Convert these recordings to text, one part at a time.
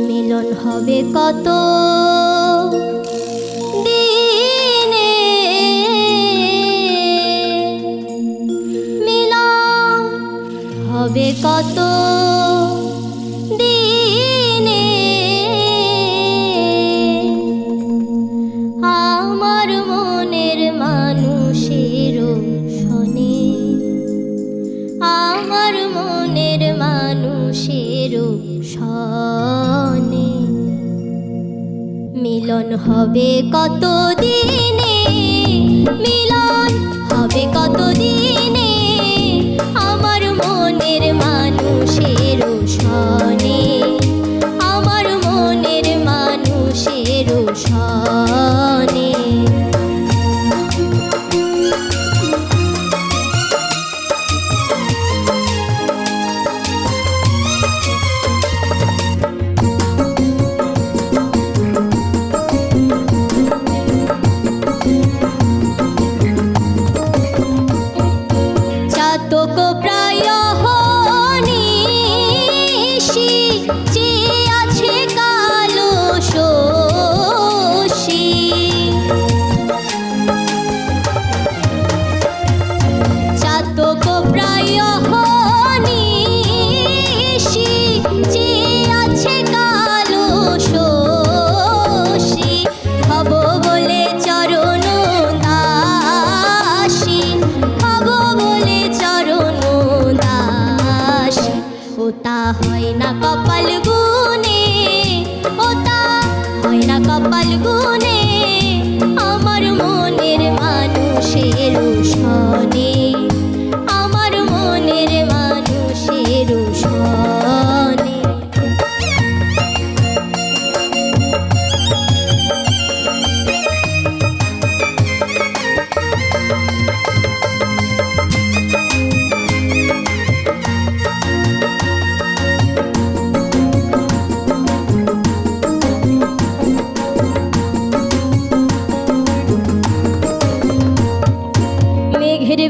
মিলন হবে কত? দিনে হবে কত? মনের মানুষের সনে। মিলন হবে কত দিনে মিলন হবে কত Go. না কপাল গুনে ও তা হয় না কপাল গুনে।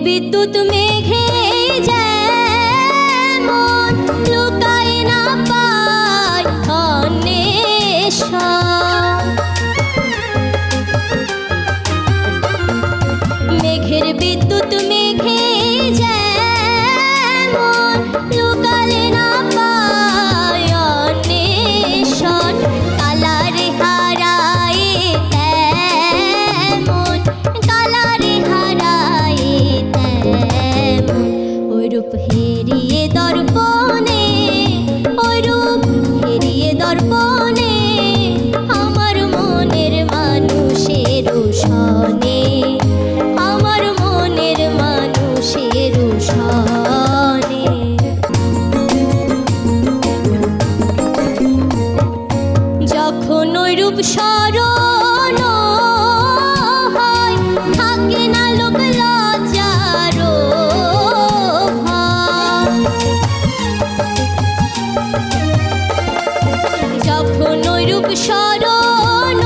विद्युत मेघे রূপ হেরিয়ে দর্পণে ওই রূপ হেরিয়ে দর্পণে আমার মনের মানুষের শনে আমার মনের মানুষের শনে যখন ওই রূপ স্মরণ যখন ওই স্মরণ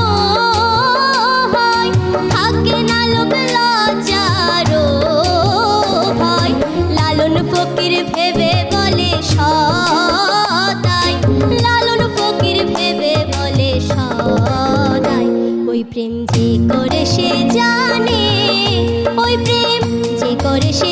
থাকে না লোক লজ্জার ভয়। লালন ভেবে বলে লালন ভেবে বলে প্রেম যে করে সে জানে, ওই প্রেম যে করে সে